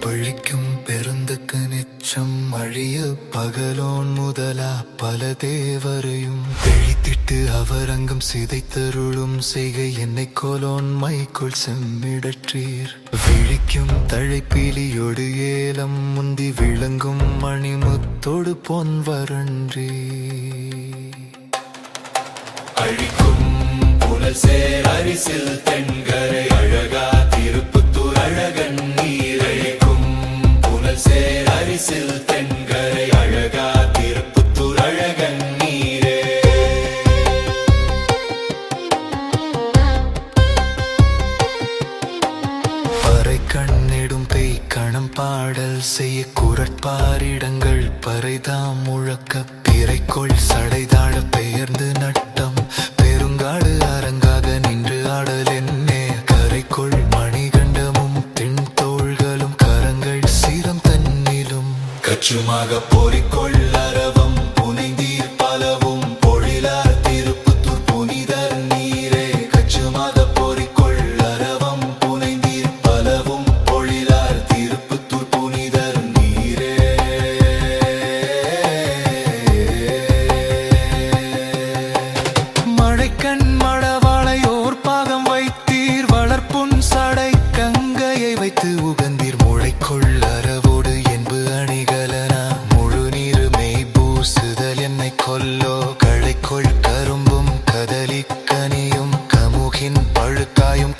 பழிக்கும் பெருந்துக்கு நிச்சம் அழிய பகலோன் முதலா பல தேவரையும். தெழித்திட்டு அவரங்கம் சிதைத்தருளும் செய்கை என்னை கோலோன் மைக்குள் செம்மிடற்றீர். விழிக்கும் தழைப்பீலியோடு ஏலம் முந்தி விளங்கும் மணிமுத்தோடு போன் வரன்றி. அழிக்கும் புலசேர் அரிசில் தென் தென்கரை அழகா திருப்புத்தூர் அழகன் நீரே. பறை கண்ணிடும் பாடல் செய்ய குரட்பாரிடங்கள் பறைதாம் முழக்க பிறைக்குள் சடைதாழ பெயர்ந்து கச்சுமாக போரிக்கொள் புனைந்தீர் பலவும் பொழிலார் திருப்புத்தூர் புனிதர் நீரே. கச்சுமாக போரிக்கொள் புனைந்தீர் பலவும் பொழிலார் திருப்புத்தூர் புனிதர் நீரே. மழைக்கண் மடவாளையோர்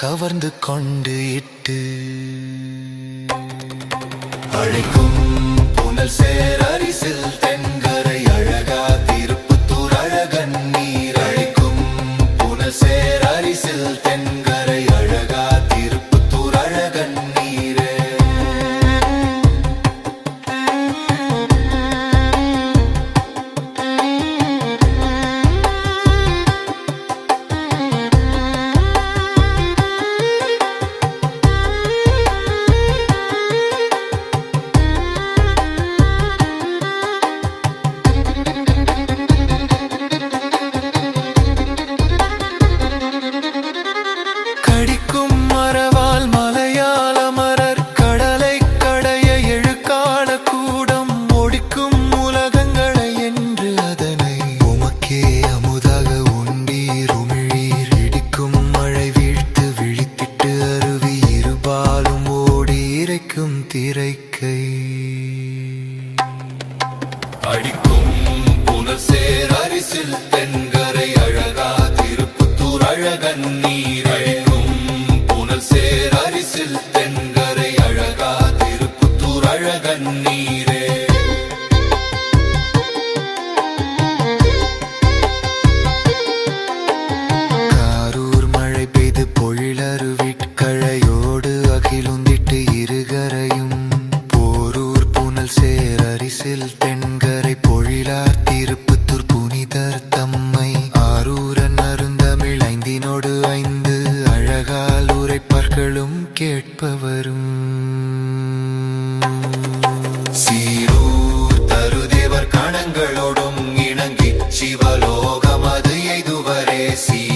கவர்ந்து கொண்டு இட்டு. அழைக்கும் புனல் சேர் பொழிலருவிட்கழையோடு அகிலுந்திட்டு இருகரையும் போரூர் புனல் சேர் அரிசில் தென்கரை பொழிலார் திருப்புத்தூர் புனிதர் தம்மை ஆரூரன் அருந்தமிழ் ஐந்தினோடு ஐந்து அழகால் உரைப்பார்களும் கேட்பவரும். சீரூர் தருதேவர் கணங்களோடும் இணங்கி சிவலோகம் அது எய்துவரே சீரூர்